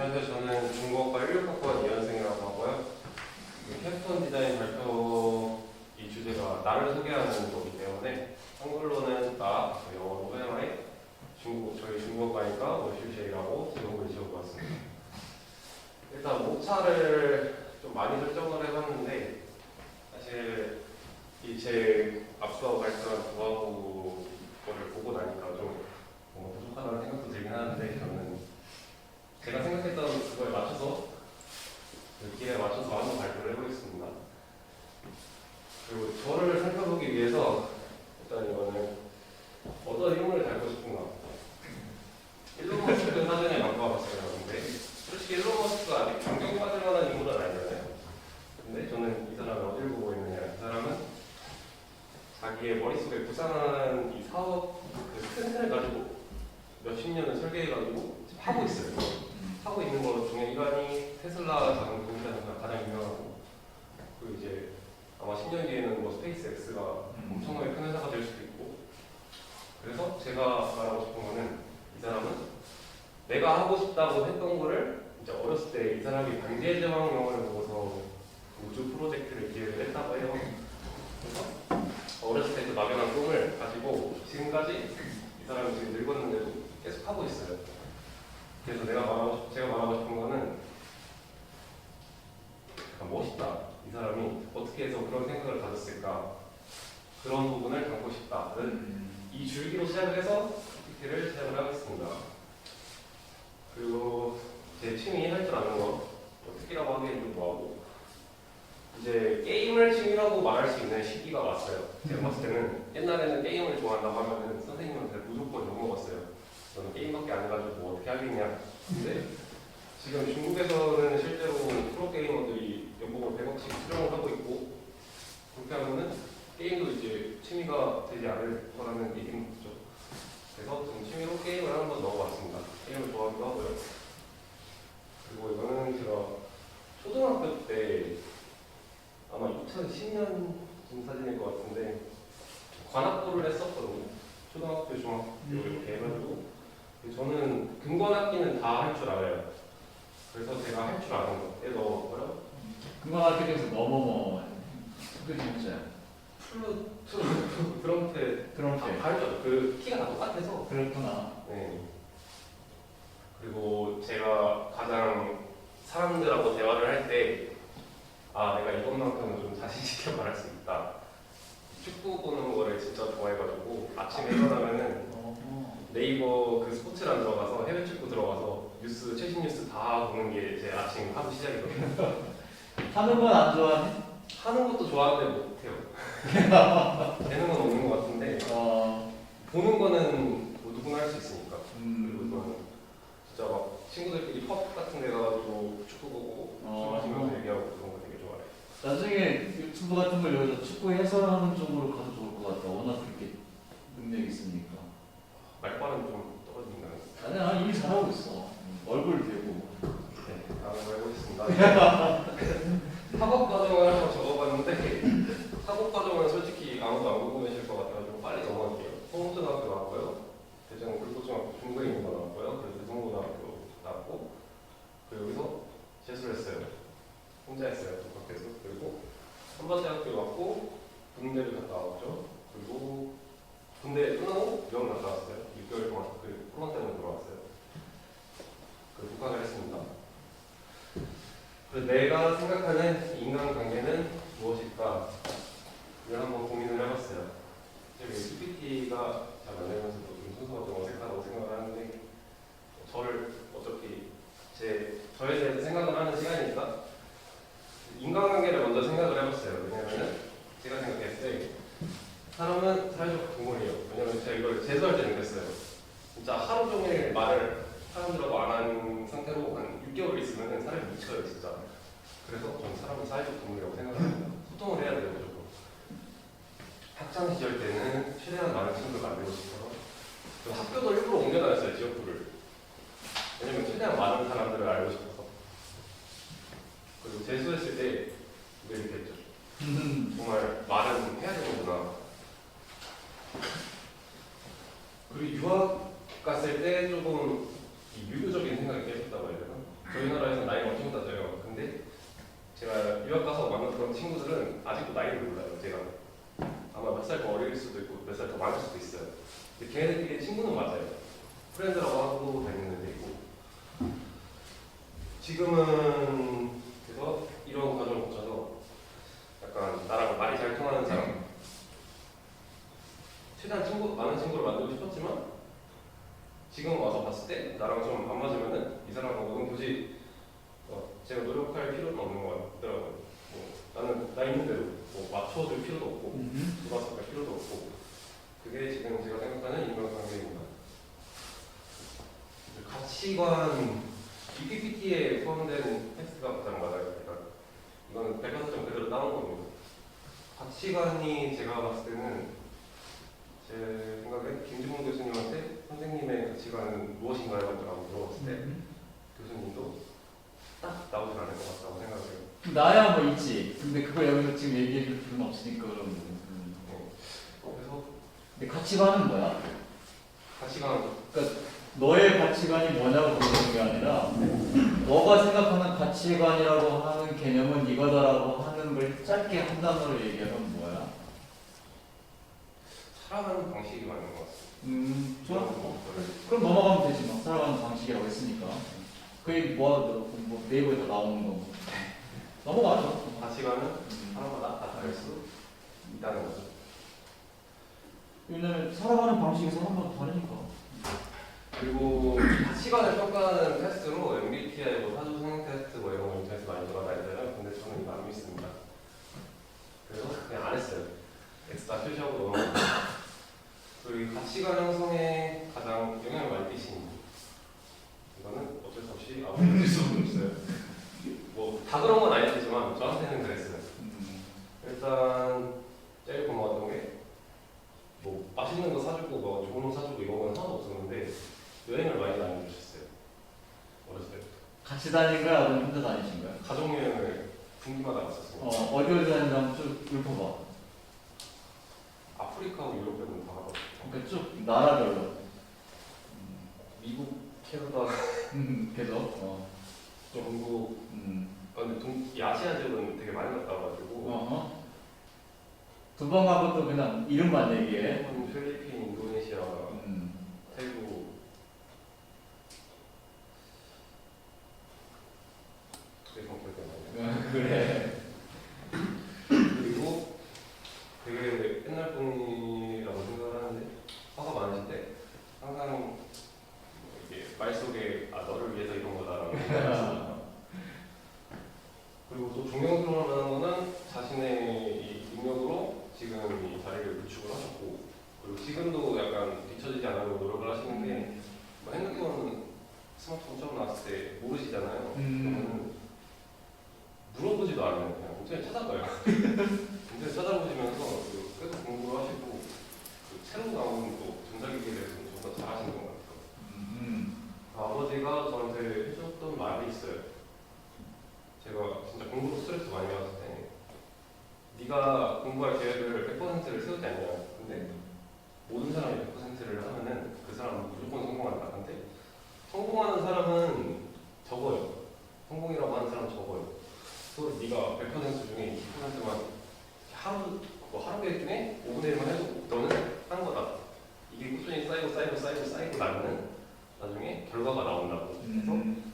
안녕하세요. 저는 중국어과 16학번 이현승이라고 하고요. 이 캡스톤 디자인 발표 이 주제가 나를 소개하는 거기 때문에 한글로는 나, 영어로 회화에 중국 저희 중국어과니까 워슈쉐이라고 제목을 지어보았습니다. 일단 목차를 좀 많이 설정을 해봤는데 사실 이 제 앞서 발표한 조합부 거를 보고 나니까 좀 뭔가 부족하다는 생각도 들긴 하는데 저는 제가 생각했던 그거에 맞춰서 그 기회에 맞춰서 한번 발표를 해보겠습니다. 그리고 저를 살펴보기 위해서 일단 이거는 어떤 인물을 닮고 싶은가 일론 머스크 사전에 바꿔봤어요. 근데 솔직히 일론 머스크가 아직 존경받을 만한 인물은 아니잖아요. 근데 저는 이 사람을 어디를 보고 있느냐 이 사람은 자기의 머릿속에 구상한 이 사업 그큰 틀을 가지고 몇십 년을 설계해가지고 지금 하고 있어요. 하고 중에 일반이 테슬라 자동 공사가 가장 유명하고 그리고 이제 아마 10년 뒤에는 뭐 스페이스 X가 엄청나게 큰 회사가 될 수도 있고 그래서 제가 말하고 싶은 거는 이 사람은 내가 하고 싶다고 했던 거를 이제 어렸을 때 이 사람이 반지의 제왕 영화를 보고서 우주 프로젝트를 기획을 했다고 해요. 그래서 어렸을 때 그 막연한 꿈을 가지고 지금까지 이 사람이 지금 늙었는데도 계속 하고 있어요. 그래서 내가 말하고 싶, 제가 말하고 싶은 거는 약간 멋있다. 이 사람이 어떻게 해서 그런 생각을 가졌을까? 그런 부분을 담고 싶다는 이 줄기로 시작을 해서 PPT를 시작을 하겠습니다. 그리고 제 취미 할 줄 아는 거, 뭐 특기라고 하기엔 좀 뭐하고 이제 게임을 취미라고 말할 수 있는 시기가 왔어요. 제가 봤을 때는 옛날에는 게임을 좋아한다고 하면은 선생님한테 무조건 욕먹었어요. 저는 게임밖에 안 해가지고 뭐 어떻게 하겠냐. 근데 지금 중국에서는 실제로 프로게이머들이 연봉을 100억씩 수령을 하고 있고 그렇게 하면은 게임도 이제 취미가 되지 않을 거라는 얘기는 거죠. 그래서 지금 취미로 게임을 한번 넣어봤습니다. 게임을 좋아하기도 하고요. 그리고 이거는 제가 초등학교 때 아마 2010년 쯤 사진일 것 같은데 관악도를 했었거든요. 초등학교, 중학교 이렇게 해가지고 저는 근관악기는 다 할 줄 알아요. 그래서 제가 할 줄 아는 거에 넣었고요. 그거 학교 에서 뭐뭐뭐 그게 진짜 플루트, 드럼펫 그런 다게 다르죠. 그 키가 다 똑같아서. 그렇구나. 네. 그리고 제가 가장 사람들하고 대화를 할 때, 아, 내가 이것만큼은 좀 자신있게 말할 수 있다. 축구 보는 거를 진짜 좋아해가지고, 아침에 일어나면은 어, 네이버 그 스포츠란 들어가서 해외 축구 들어가서 뉴스, 최신 뉴스 다 보는 게 제 아침 하루 시작이거든요. 하는 건 안 좋아해? 하는 것도 좋아하는데 못해요. 되는 건 없는 것 같은데, 어, 보는 거는 뭐 누구나 할 수 있으니까. 그리고 음, 저는 진짜 막 친구들끼리 펍 같은 데 가가지고 축구 보고 술 어. 마시면서 얘기하고 그런 거 되게 좋아해요. 나중에 유튜브 같은 걸 여기서 축구 해설하는 쪽으로 가도 좋을 것 같다. 워낙 그렇게 능력이 있으니까. 말빨은 좀 떨어진다는 거. 아니야 이미 잘하고 있어. 얼굴 대고. 네, 다음에 해보겠습니다 학업 과정을 한번 적어봤는데 학업 과정은 솔직히 아무도 안 궁금해질 것 같아가지고 빨리 넘어갈게요. 홍초등학교 나왔고요. 대전 불꽃중학교 중부인고 나왔고요. 그리고 대성고등학교 나왔고 그리고 여기서 재수를 했어요. 혼자 했어요. 독학해서 그리고 한반대학교 갔고 군대를 갔다 왔죠. 그리고 군대 끝나고 명 갔다 왔어요. 6개월 동안 그 코로나 때문에 돌아왔어요. 그 독학을 했습니다. 그래서 내가 생각하는 인간관계는 무엇일까? 이걸 한번 고민을 해봤어요. 제가 PPT가 잘 만들면서도 좀 순서가 좀 어색하다고 생각을 하는데 저를 어차피 제 저에 대해서 생각을 하는 시간이니까 인간관계를 먼저 생각을 해봤어요. 왜냐면은 제가 생각했을 때 사람은 사회적 동물이에요. 왜냐면 제가 이걸 재수할 때 느꼈어요. 진짜 하루 종일 말을 사람들하고 안 하는 상태로 한 6개월 있으면 사람이 미쳐요, 진짜. 그래서 저는 사람은 사회적 동물이라고 생각합니다. 소통을 해야 돼요, 무조건. 학창 시절 때는 최대한 많은 친구를 만들고 싶어서 저 학교도 일부러 옮겨 다녔어요, 지역구를. 왜냐면 최대한 많은 사람들을 알고 싶어서. 그리고 재수했을 때 이렇게 느꼈죠. 정말 말은 해야 되는구나. 그리고 유학 갔을 때 조금 이 유교적인 생각이 깨졌다고 해야 되나? 친구들은 아직도 나이를 몰라요. 제가 아마 몇 살 더 어릴 수도 많을 수도 있어요. 근데 걔네들끼리 친구는 맞아요. 프렌드라고 하고 다니는 데 있고 지금은 그래서 이런 과정을 거쳐서 약간 나랑 말이 잘 통하는 사람 최대한 친구 많은 친구를 만들고 싶었지만 지금 와서 봤을 때 나랑 좀 안 맞으면은 이 사람하고는 굳이 어, 제가 노력할 필요는 없는 것 같더라고요. 뭐, 나는 나 있는 대로 뭐 맞춰줄 필요도 없고 음. 돌아서갈 필요도 없고 그게 지금 제가 생각하는 인간관계입니다. 가치관 BPPT에 포함된 텍스트가 가장 맞아요. 그러니까 이거는 백과사전 그대로 따온 겁니다. 가치관이 제가 봤을 때는 제 생각에 김주봉 교수님한테 선생님의 가치관은 무엇인가요? 라고 물어봤을 때 음. 교수님도 딱 나오지 않을 것 같다고 생각해요. 나야 뭐 있지. 근데 그걸 여기서 지금 얘기해 줄 필요는 없으니까 그럼. 음. 네. 그래서 근데 가치관은 뭐야? 가치관 너의 가치관이 뭐냐고 물어보는 게 아니라 너가 생각하는 가치관이라고 하는 개념은 이거다라고 하는 걸 짧게 한 단어로 얘기하면 뭐야? 살아가는 방식이 맞는 것 같아요. 음, 좋아. 그럼 넘어가면 되지 뭐. 살아가는 방식이라고 했으니까. 그게 뭐, 뭐 네이버에 다 나오는 거고. 넘어가죠. 가치관은 음. 사람마다 다 다를 수 있다는 거죠. 왜냐면 살아가는 방식이 사람마다 다르니까. 그리고 가치관을 평가하는 테스트로 MBTI 뭐 사주 성향 테스트 뭐 이런 거 인터넷에 많이 돌아다니잖아요. 근데 저는 이거 안 믿습니다. 그래서 그냥 안 했어요. 엑스다 표시하고 넘어갔어요. 그리고 이 가치관 형성에 가장 영향을 많이 끼친 이거는 어쩔 수 없이 아무리 수 없어요. 뭐 다 그런 건 아니지만 저한테는 그랬어요. 음. 일단 제일 고마웠던 게 뭐 맛있는 거 사주고 뭐 좋은 옷 사주고 이런 건 하나도 없었는데 여행을 많이 다녀주셨어요. 어렸을 때 같이 다닌 거야? 아니면 혼자 다니신 거야? 가족 여행을 분기마다 갔었어요. 어, 어디 어디 다니는지 한번 쭉 읊어봐. 아프리카하고 유럽 빼고는 다 가봤어요. 그러니까 쭉 나라별로. 미국, 캐나다, 음, 계속. 어. 중국, 음. 아, 근데 동, 이 아시아 지역은 되게 많이 갔다 와가지고 어허. 두번 가고 또 그냥 이름만 얘기해. 일본, 필리핀, 인도네시아, 음. 태국 되게 좀 기억이 안 나요. 어, 그래. 그리고 되게 옛날 분이라고 생각을 하는데 화가 많으신데 항상 이게 말 속에 아 너를 위해서 이런 거다라고 생각을 했어요. 그리고 또 존경스러울 만한 거는 자신의 이 능력으로 지금 이 자리를 구축을 하셨고 그리고 지금도 약간 뒤처지지 않으려고 노력을 하시는 게 뭐 핸드폰 나왔을 때 모르시잖아요. 음. 물어보지도 않아요. 그냥 인터넷 찾아봐요. 인터넷 찾아보시면서 그 계속 공부를 하시고 그 새로 나온 또 전자기기에 대해서는 좀더 잘하시는 것 같아요. 음. 아버지가 저한테 해줬던 말이 있어요. 제가 진짜 공부로 스트레스 많이 받았을 때 네가 공부할 계획을 100%를 세우지 않냐. 근데 모든 사람이 100%를 하면은 그 사람은 무조건 성공한다. 근데 성공하는 사람은 적어요. 성공이라고 하는 사람은 적어요. 그래서 네가 100% 중에 20%만 하루 뭐 하루 계획 중에 5분의 1만 해도 너는 한 거다. 이게 꾸준히 쌓이고 쌓이고 쌓이고 쌓이고 나면은 나중에 결과가 나온다고. 그래서 음.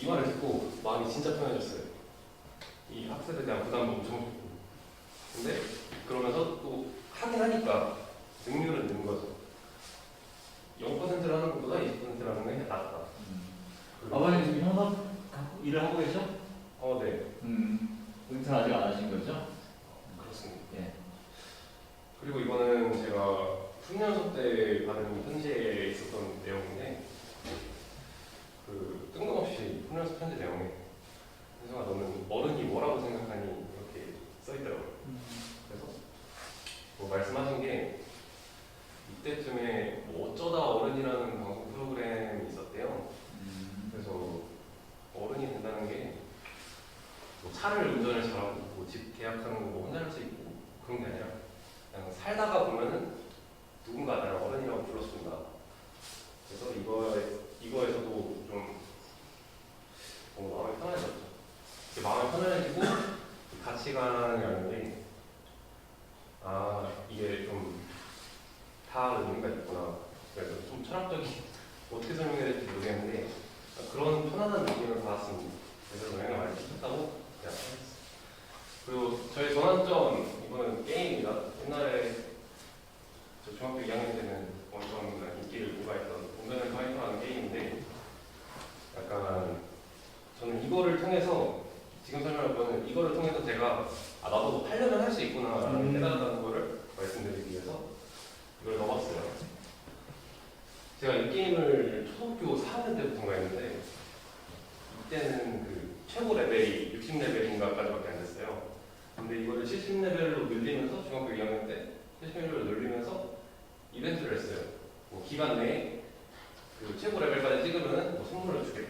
이 말을 듣고 마음이 진짜 편해졌어요. 이 학습에 대한 부담도 엄청 줄고. 근데 그러면서 또 하긴 하니까 능률은 는 거죠. 0%를 하는 것보다 20%를 하는 게 낫다. 음. 그리고- 아버님 지금 현업 계셔? 어, 네. 음. 은퇴 아직 안 하신 거죠? 그렇습니다. 예. 그리고 이거는 제가 훈련소 때 받은 편지에 있었던 내용인데 그 뜬금없이 훈련소 편지 내용에 현성아 너는 어른이 뭐라고 생각하니 이렇게 써있더라고요. 그래서 뭐 말씀하신 게 이때쯤에 뭐 어쩌다 어른이라는 방송 프로그램이 있었대요. 음. 그래서 어른이 된다는 게 뭐 차를 운전을 잘하고 뭐집 계약하는 거뭐 혼자 할 수 있고 그런 게 아니라 그냥 살다가 보면은 누군가 나를 어른이라고 불러준다. 그래서 이거 이거에 그리고 저희 전환점 이번은 게임입니다. 옛날에 저 중학교 2학년 때는 엄청 인기를 구가했던 공간을 파이터하는 게임인데 약간 저는 이거를 통해서 지금 설명할 거는 이거를 통해서 제가 아 나도 하려면 할 수 있구나 음. 깨달았다는 거를 말씀드리기 위해서 이걸 넣어봤어요. 제가 이 게임을 초등학교 4학년 때부터 했는데 이때는 그 최고 레벨이 60레벨인가까지밖에 근데 이거를 70레벨로 늘리면서 중학교 2학년 때 70레벨로 늘리면서 이벤트를 했어요. 뭐 기간 내에 그 최고 레벨까지 찍으면 뭐 선물을 주겠다.